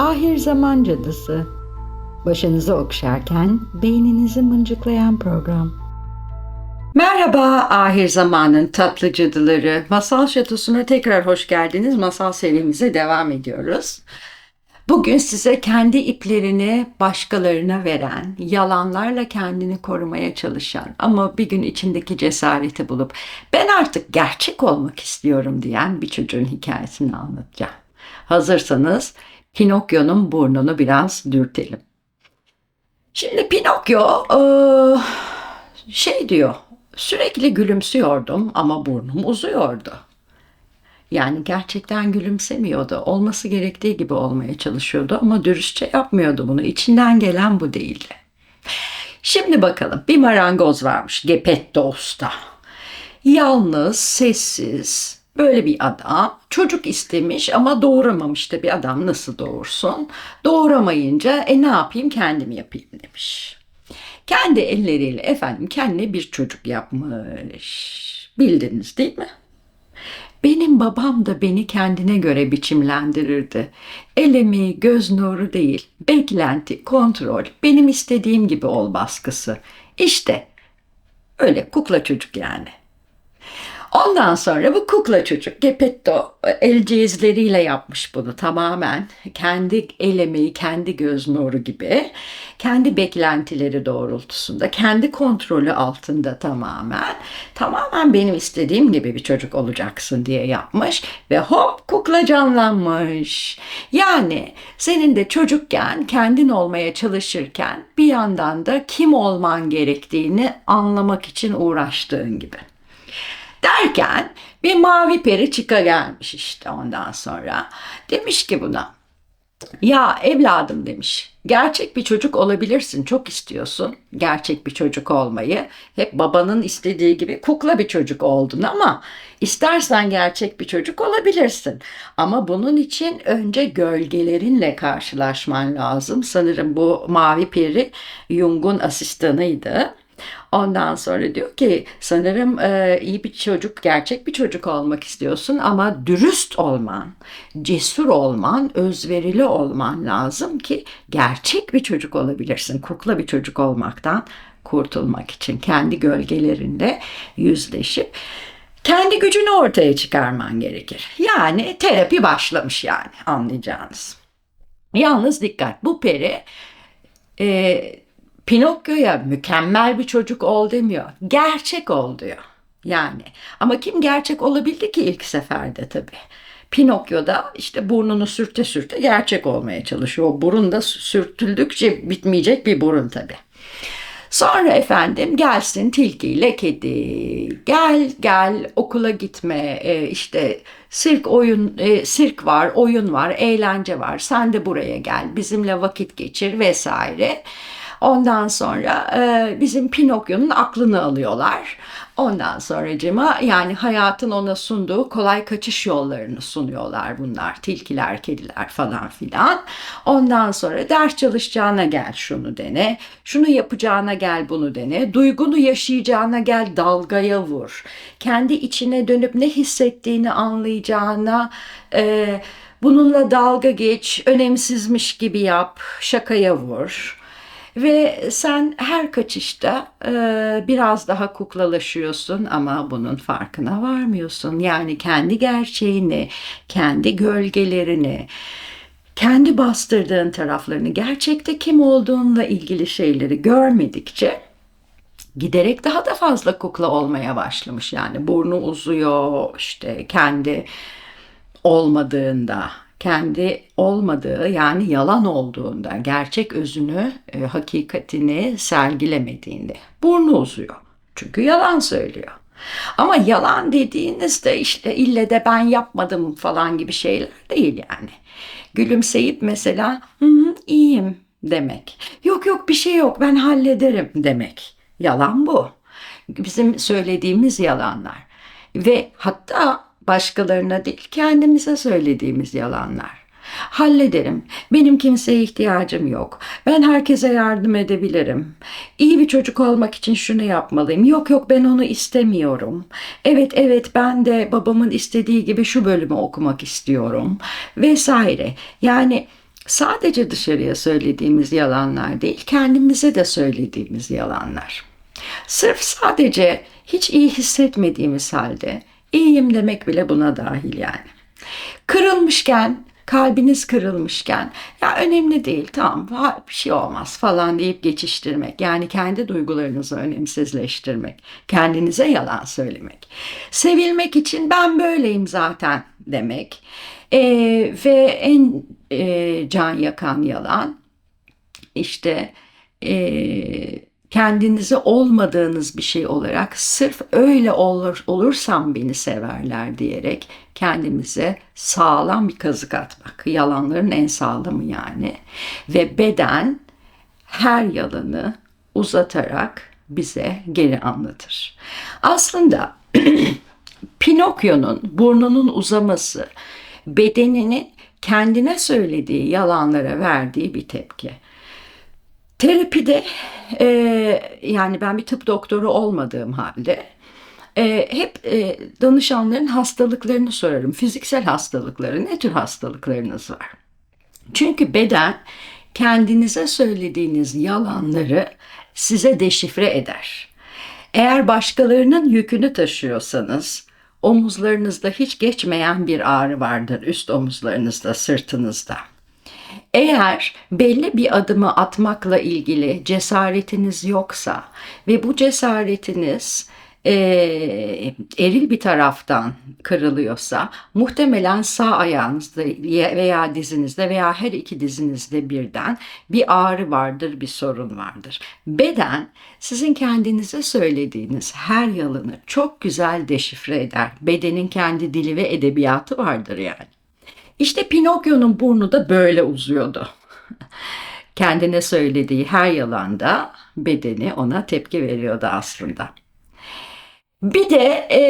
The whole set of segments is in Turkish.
Ahir Zaman Cadısı. Başınızı okşarken beyninizi mıncıklayan program. Merhaba Ahir Zaman'ın tatlı cadıları. Masal Şatosu'na tekrar hoş geldiniz. Masal serimize devam ediyoruz. Bugün size kendi iplerini başkalarına veren, yalanlarla kendini korumaya çalışan ama bir gün içindeki cesareti bulup ben artık gerçek olmak istiyorum diyen bir çocuğun hikayesini anlatacağım. Hazırsanız Pinokyo'nun burnunu biraz dürtelim. Şimdi Pinokyo eee, şey diyor, sürekli gülümsüyordum ama burnum uzuyordu. Yani gerçekten gülümsemiyordu. Olması gerektiği gibi olmaya çalışıyordu ama dürüstçe yapmıyordu bunu. İçinden gelen bu değildi. Şimdi bakalım bir marangoz varmış Gepetto Usta. Yalnız, sessiz, böyle bir adam. Çocuk istemiş ama doğuramamış da bir adam nasıl doğursun? Doğuramayınca e ne yapayım kendim yapayım demiş. Kendi elleriyle efendim kendine bir çocuk yapmış. Bildiniz değil mi? Benim babam da beni kendine göre biçimlendirirdi. El emeği, göz nuru değil, beklenti, kontrol, benim istediğim gibi ol baskısı. İşte öyle kukla çocuk yani. Ondan sonra bu kukla çocuk Gepetto el cihazlarıyla yapmış bunu tamamen. Kendi el emeği, kendi göz nuru gibi. Kendi beklentileri doğrultusunda, kendi kontrolü altında tamamen. Tamamen benim istediğim gibi bir çocuk olacaksın diye yapmış. Ve hop kukla canlanmış. Yani senin de çocukken kendin olmaya çalışırken bir yandan da kim olman gerektiğini anlamak için uğraştığın gibi. Derken bir mavi peri çıka gelmiş işte ondan sonra. Demiş ki buna ya evladım demiş gerçek bir çocuk olabilirsin çok istiyorsun gerçek bir çocuk olmayı. Hep babanın istediği gibi kukla bir çocuk oldun ama istersen gerçek bir çocuk olabilirsin. Ama bunun için önce gölgelerinle karşılaşman lazım. Sanırım bu mavi peri Jung'un asistanıydı. Ondan sonra diyor ki sanırım e, iyi bir çocuk, gerçek bir çocuk olmak istiyorsun ama dürüst olman, cesur olman, özverili olman lazım ki gerçek bir çocuk olabilirsin. Kukla bir çocuk olmaktan kurtulmak için kendi gölgelerinde yüzleşip kendi gücünü ortaya çıkarman gerekir. Yani terapi başlamış yani anlayacağınız. Yalnız dikkat bu peri e, Pinokyo'ya mükemmel bir çocuk ol demiyor. Gerçek ol diyor. Yani ama kim gerçek olabildi ki ilk seferde tabii. Pinokyo da işte burnunu sürte sürte gerçek olmaya çalışıyor. O burun da sürtüldükçe bitmeyecek bir burun tabii. Sonra efendim gelsin tilkiyle kedi. Gel gel okula gitme e, işte sirk oyun e, sirk var, oyun var, eğlence var. Sen de buraya gel. Bizimle vakit geçir vesaire. Ondan sonra e, bizim Pinokyo'nun aklını alıyorlar. Ondan sonra cima yani hayatın ona sunduğu kolay kaçış yollarını sunuyorlar bunlar. Tilkiler, kediler falan filan. Ondan sonra ders çalışacağına gel şunu dene. Şunu yapacağına gel bunu dene. Duygunu yaşayacağına gel dalgaya vur. Kendi içine dönüp ne hissettiğini anlayacağına e, bununla dalga geç, önemsizmiş gibi yap, şakaya vur. Ve sen her kaçışta e, biraz daha kuklalaşıyorsun ama bunun farkına varmıyorsun. Yani kendi gerçeğini, kendi gölgelerini, kendi bastırdığın taraflarını, gerçekte kim olduğunla ilgili şeyleri görmedikçe giderek daha da fazla kukla olmaya başlamış. Yani burnu uzuyor, işte kendi olmadığında, kendi olmadığı yani yalan olduğunda, gerçek özünü, e, hakikatini sergilemediğinde burnu uzuyor. Çünkü yalan söylüyor. Ama yalan dediğinizde işte ille de ben yapmadım falan gibi şeyler değil yani. Gülümseyip mesela Hı -hı, iyiyim demek. Yok yok bir şey yok ben hallederim demek. Yalan bu. Bizim söylediğimiz yalanlar. Ve hatta başkalarına değil kendimize söylediğimiz yalanlar. Hallederim. Benim kimseye ihtiyacım yok. Ben herkese yardım edebilirim. İyi bir çocuk olmak için şunu yapmalıyım. Yok yok ben onu istemiyorum. Evet evet ben de babamın istediği gibi şu bölümü okumak istiyorum. Vesaire. Yani sadece dışarıya söylediğimiz yalanlar değil, kendimize de söylediğimiz yalanlar. Sırf sadece hiç iyi hissetmediğimiz halde iyiyim demek bile buna dahil yani. Kırılmışken, kalbiniz kırılmışken ya önemli değil tamam bir şey olmaz falan deyip geçiştirmek. Yani kendi duygularınızı önemsizleştirmek. Kendinize yalan söylemek. Sevilmek için ben böyleyim zaten demek. Ee, ve en e, can yakan yalan işte e, kendinizi olmadığınız bir şey olarak sırf öyle olur, olursam beni severler diyerek kendimize sağlam bir kazık atmak. Yalanların en sağlamı yani. Ve beden her yalanı uzatarak bize geri anlatır. Aslında Pinokyo'nun burnunun uzaması bedeninin kendine söylediği yalanlara verdiği bir tepki. Terapide e, yani ben bir tıp doktoru olmadığım halde e, hep e, danışanların hastalıklarını sorarım. Fiziksel hastalıkları, ne tür hastalıklarınız var? Çünkü beden kendinize söylediğiniz yalanları size deşifre eder. Eğer başkalarının yükünü taşıyorsanız omuzlarınızda hiç geçmeyen bir ağrı vardır üst omuzlarınızda, sırtınızda. Eğer belli bir adımı atmakla ilgili cesaretiniz yoksa ve bu cesaretiniz e, eril bir taraftan kırılıyorsa muhtemelen sağ ayağınızda veya dizinizde veya her iki dizinizde birden bir ağrı vardır, bir sorun vardır. Beden sizin kendinize söylediğiniz her yalanı çok güzel deşifre eder. Bedenin kendi dili ve edebiyatı vardır yani. İşte Pinokyo'nun burnu da böyle uzuyordu. Kendine söylediği her yalanda bedeni ona tepki veriyordu aslında. Bir de e,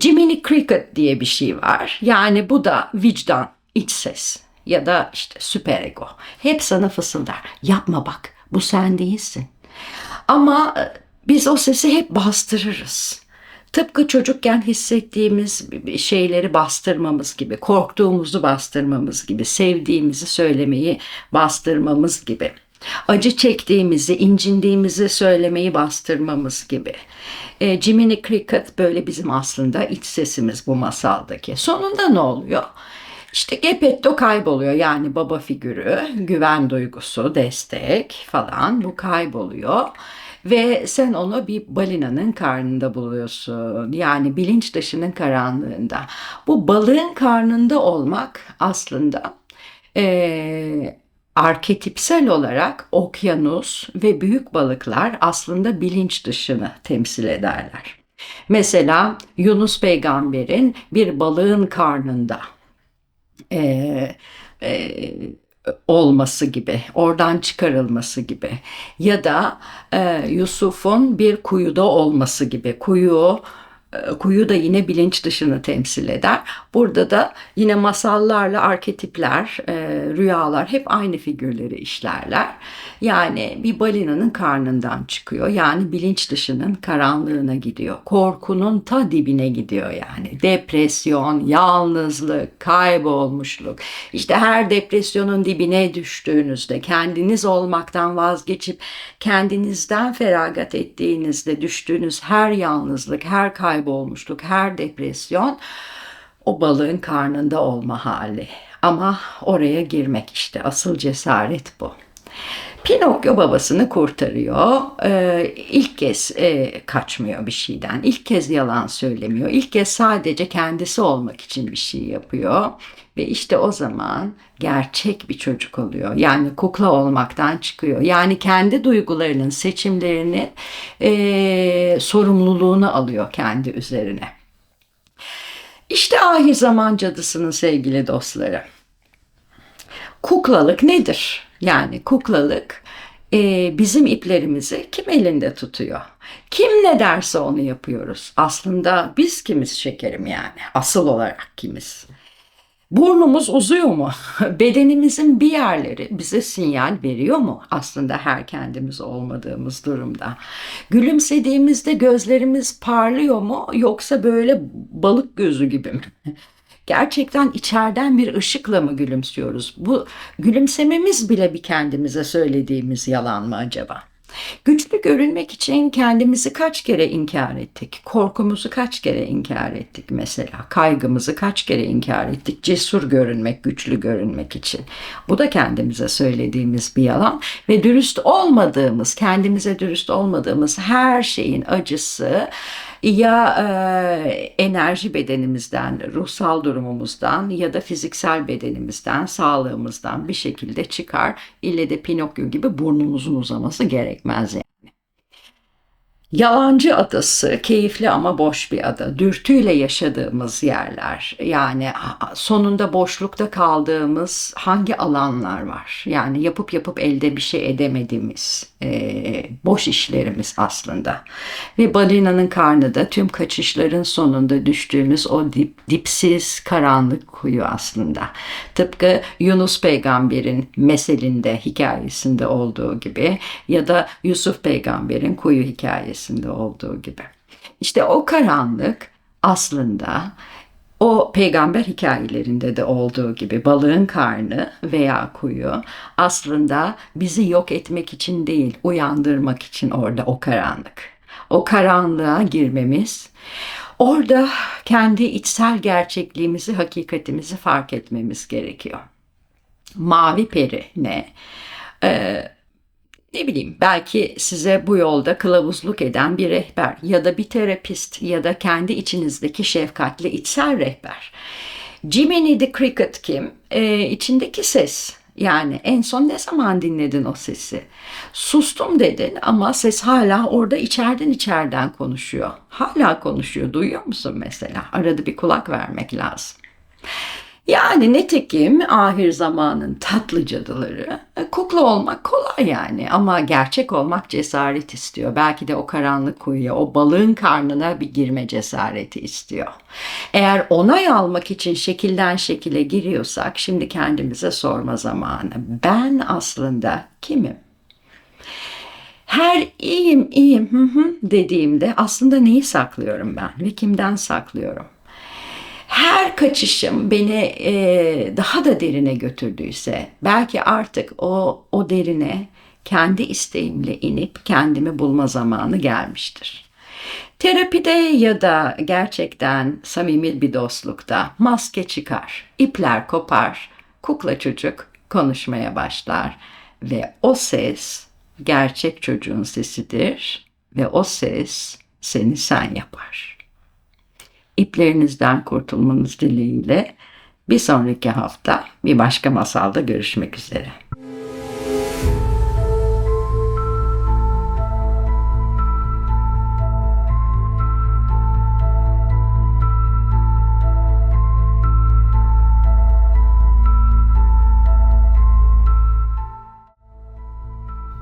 Jiminy Cricket diye bir şey var. Yani bu da vicdan, iç ses ya da işte süperego. Hep sana fısıldar. Yapma bak bu sen değilsin. Ama biz o sesi hep bastırırız. Tıpkı çocukken hissettiğimiz şeyleri bastırmamız gibi, korktuğumuzu bastırmamız gibi, sevdiğimizi söylemeyi bastırmamız gibi, acı çektiğimizi, incindiğimizi söylemeyi bastırmamız gibi. E, Jiminy Cricket böyle bizim aslında iç sesimiz bu masaldaki. Sonunda ne oluyor? İşte Gepetto kayboluyor yani baba figürü, güven duygusu, destek falan bu kayboluyor. Ve sen onu bir balinanın karnında buluyorsun. Yani bilinç dışının karanlığında. Bu balığın karnında olmak aslında e, arketipsel olarak okyanus ve büyük balıklar aslında bilinç dışını temsil ederler. Mesela Yunus peygamberin bir balığın karnında e, e, olması gibi, oradan çıkarılması gibi ya da e, Yusuf'un bir kuyuda olması gibi. Kuyu kuyu da yine bilinç dışını temsil eder. Burada da yine masallarla arketipler, e, rüyalar hep aynı figürleri işlerler. Yani bir balinanın karnından çıkıyor. Yani bilinç dışının karanlığına gidiyor. Korkunun ta dibine gidiyor yani. Depresyon, yalnızlık, kaybolmuşluk. İşte her depresyonun dibine düştüğünüzde, kendiniz olmaktan vazgeçip kendinizden feragat ettiğinizde düştüğünüz her yalnızlık, her kaybolmuşluk, her depresyon o balığın karnında olma hali. Ama oraya girmek işte asıl cesaret bu. Pinokyo babasını kurtarıyor. Ee, ilk kez e, kaçmıyor bir şeyden. İlk kez yalan söylemiyor. İlk kez sadece kendisi olmak için bir şey yapıyor. Ve işte o zaman gerçek bir çocuk oluyor. Yani kukla olmaktan çıkıyor. Yani kendi duygularının seçimlerini e, sorumluluğunu alıyor kendi üzerine. İşte ahir zaman cadısının sevgili dostları. Kuklalık nedir? Yani kuklalık e, bizim iplerimizi kim elinde tutuyor? Kim ne derse onu yapıyoruz. Aslında biz kimiz şekerim yani? Asıl olarak kimiz? Burnumuz uzuyor mu? Bedenimizin bir yerleri bize sinyal veriyor mu? Aslında her kendimiz olmadığımız durumda. Gülümsediğimizde gözlerimiz parlıyor mu? Yoksa böyle balık gözü gibi mi? Gerçekten içeriden bir ışıkla mı gülümsüyoruz? Bu gülümsememiz bile bir kendimize söylediğimiz yalan mı acaba? Güçlü görünmek için kendimizi kaç kere inkar ettik? Korkumuzu kaç kere inkar ettik mesela? Kaygımızı kaç kere inkar ettik? Cesur görünmek, güçlü görünmek için. Bu da kendimize söylediğimiz bir yalan ve dürüst olmadığımız, kendimize dürüst olmadığımız her şeyin acısı ya e, enerji bedenimizden, ruhsal durumumuzdan ya da fiziksel bedenimizden, sağlığımızdan bir şekilde çıkar. İlle de Pinokyo gibi burnumuzun uzaması gerekmez yani. Yalancı adası keyifli ama boş bir ada. Dürtüyle yaşadığımız yerler. Yani sonunda boşlukta kaldığımız hangi alanlar var? Yani yapıp yapıp elde bir şey edemediğimiz e, boş işlerimiz aslında. Ve balinanın karnı da tüm kaçışların sonunda düştüğümüz o dip, dipsiz karanlık kuyu aslında. Tıpkı Yunus peygamberin meselinde hikayesinde olduğu gibi ya da Yusuf peygamberin kuyu hikayesi hikayesinde olduğu gibi. İşte o karanlık aslında o peygamber hikayelerinde de olduğu gibi balığın karnı veya kuyu aslında bizi yok etmek için değil, uyandırmak için orada o karanlık. O karanlığa girmemiz, orada kendi içsel gerçekliğimizi, hakikatimizi fark etmemiz gerekiyor. Mavi peri ne? Ee, ne bileyim belki size bu yolda kılavuzluk eden bir rehber ya da bir terapist ya da kendi içinizdeki şefkatli içsel rehber. Jiminy the Cricket kim? Ee, içindeki ses. Yani en son ne zaman dinledin o sesi? Sustum dedin ama ses hala orada içeriden içeriden konuşuyor. Hala konuşuyor. Duyuyor musun mesela? Arada bir kulak vermek lazım. Yani nitekim ahir zamanın tatlı cadıları e, kukla olmak kolay yani ama gerçek olmak cesaret istiyor. Belki de o karanlık kuyuya, o balığın karnına bir girme cesareti istiyor. Eğer onay almak için şekilden şekile giriyorsak şimdi kendimize sorma zamanı. Ben aslında kimim? Her iyiyim iyiyim hı hı dediğimde aslında neyi saklıyorum ben ve kimden saklıyorum? Her kaçışım beni e, daha da derine götürdüyse belki artık o o derine kendi isteğimle inip kendimi bulma zamanı gelmiştir. Terapide ya da gerçekten samimi bir dostlukta maske çıkar, ipler kopar, kukla çocuk konuşmaya başlar ve o ses gerçek çocuğun sesidir ve o ses seni sen yapar iplerinizden kurtulmanız dileğiyle bir sonraki hafta bir başka masalda görüşmek üzere.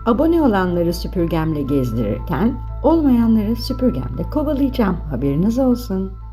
Abone olanları süpürgemle gezdirirken olmayanları süpürgemle kovalayacağım haberiniz olsun.